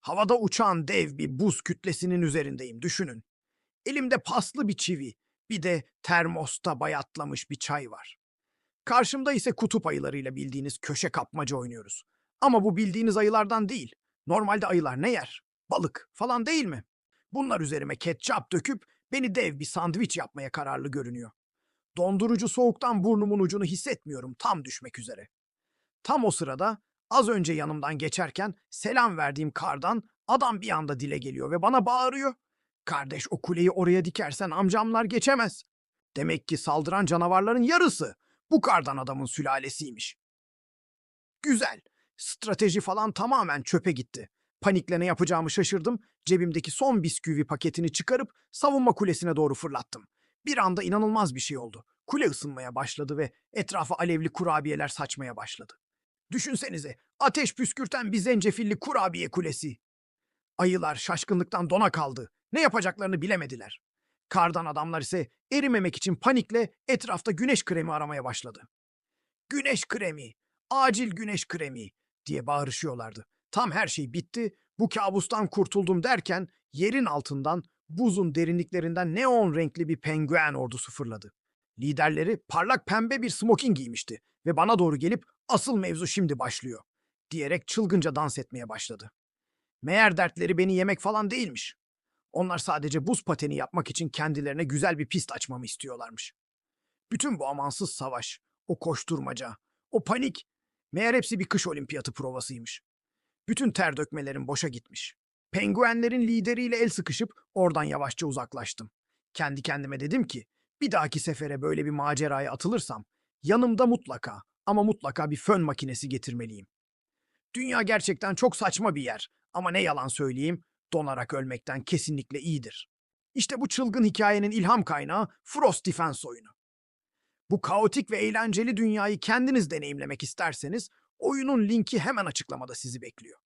Havada uçan dev bir buz kütlesinin üzerindeyim düşünün. Elimde paslı bir çivi, bir de termosta bayatlamış bir çay var. Karşımda ise kutup ayılarıyla bildiğiniz köşe kapmaca oynuyoruz. Ama bu bildiğiniz ayılardan değil. Normalde ayılar ne yer? Balık falan değil mi? Bunlar üzerime ketçap döküp beni dev bir sandviç yapmaya kararlı görünüyor. Dondurucu soğuktan burnumun ucunu hissetmiyorum tam düşmek üzere. Tam o sırada az önce yanımdan geçerken selam verdiğim kardan adam bir anda dile geliyor ve bana bağırıyor. Kardeş o kuleyi oraya dikersen amcamlar geçemez. Demek ki saldıran canavarların yarısı bu kardan adamın sülalesiymiş. Güzel. Strateji falan tamamen çöpe gitti. Panikle ne yapacağımı şaşırdım. Cebimdeki son bisküvi paketini çıkarıp savunma kulesine doğru fırlattım. Bir anda inanılmaz bir şey oldu. Kule ısınmaya başladı ve etrafa alevli kurabiyeler saçmaya başladı. Düşünsenize, ateş püskürten bir zencefilli kurabiye kulesi. Ayılar şaşkınlıktan dona kaldı. Ne yapacaklarını bilemediler. Kardan adamlar ise erimemek için panikle etrafta güneş kremi aramaya başladı. Güneş kremi, acil güneş kremi diye bağırışıyorlardı. Tam her şey bitti, bu kabustan kurtuldum derken yerin altından buzun derinliklerinden neon renkli bir penguen ordusu fırladı. Liderleri parlak pembe bir smoking giymişti ve bana doğru gelip asıl mevzu şimdi başlıyor diyerek çılgınca dans etmeye başladı. Meğer dertleri beni yemek falan değilmiş. Onlar sadece buz pateni yapmak için kendilerine güzel bir pist açmamı istiyorlarmış. Bütün bu amansız savaş, o koşturmaca, o panik, meğer hepsi bir kış olimpiyatı provasıymış. Bütün ter dökmelerim boşa gitmiş. Penguenlerin lideriyle el sıkışıp oradan yavaşça uzaklaştım. Kendi kendime dedim ki, bir dahaki sefere böyle bir maceraya atılırsam, yanımda mutlaka ama mutlaka bir fön makinesi getirmeliyim. Dünya gerçekten çok saçma bir yer ama ne yalan söyleyeyim, donarak ölmekten kesinlikle iyidir. İşte bu çılgın hikayenin ilham kaynağı Frost Defense oyunu. Bu kaotik ve eğlenceli dünyayı kendiniz deneyimlemek isterseniz oyunun linki hemen açıklamada sizi bekliyor.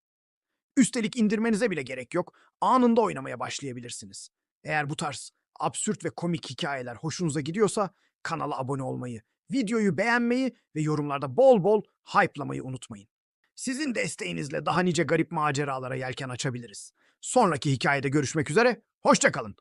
Üstelik indirmenize bile gerek yok, anında oynamaya başlayabilirsiniz. Eğer bu tarz absürt ve komik hikayeler hoşunuza gidiyorsa kanala abone olmayı, videoyu beğenmeyi ve yorumlarda bol bol hype'lamayı unutmayın. Sizin desteğinizle daha nice garip maceralara yelken açabiliriz. Sonraki hikayede görüşmek üzere, hoşçakalın.